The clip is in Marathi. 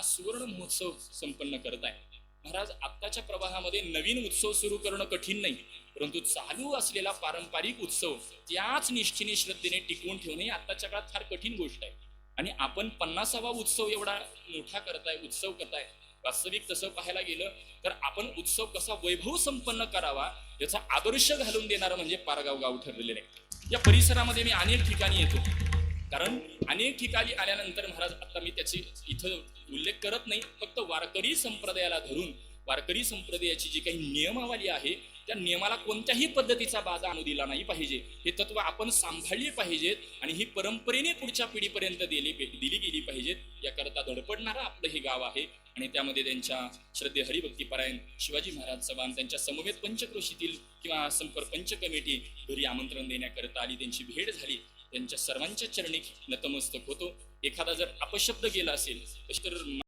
हा सुवर्ण महोत्सव संपन्न करत आहे. महाराज आत्ताच्या प्रवाहामध्ये नवीन उत्सव सुरू करणं कठीण नाही परंतु चालू असलेला पारंपरिक उत्सव त्याच निष्ठेने श्रद्धेने टिकवून ठेवणे आत्ताच्या काळात फार कठीण गोष्ट आहे. आणि आपण पन्नासावा उत्सव एवढा मोठा करताय उत्सव करताय वास्तविक तसं पाहायला गेलं तर आपण उत्सव कसा वैभव संपन्न करावा याचा आदर्श घालून देणारं म्हणजे पारगाव गाव ठरलेलं आहे. या परिसरामध्ये मी अनेक ठिकाणी येतो. कारण अनेक ठिकाणी आल्यानंतर महाराज आता मी त्याची इथं उल्लेख करत नाही फक्त वारकरी संप्रदायाला धरून वारकरी संप्रदायाची जी काही नियमावली आहे त्या नियमाला कोणत्याही पद्धतीचा बाधा आणू दिला नाही पाहिजे. हे तत्व आपण सांभाळले पाहिजेत आणि ही परंपरेने पुढच्या पिढीपर्यंत दिली दिली गेली पाहिजेत. याकरता धडपडणारं आपलं हे गाव आहे आणि त्यामध्ये त्यांच्या श्रद्धे हरिभक्तीपरायण शिवाजी महाराज चव्हाण त्यांच्या समवेत पंचक्रोशीतील किंवा संपर्क पंच कमिटी घरी आमंत्रण देण्याकरता आली त्यांची भेट झाली. त्यांच्या सर्वांच्या चरणी नतमस्तक होतो. एखादा जर अपशब्द गेला असेल तर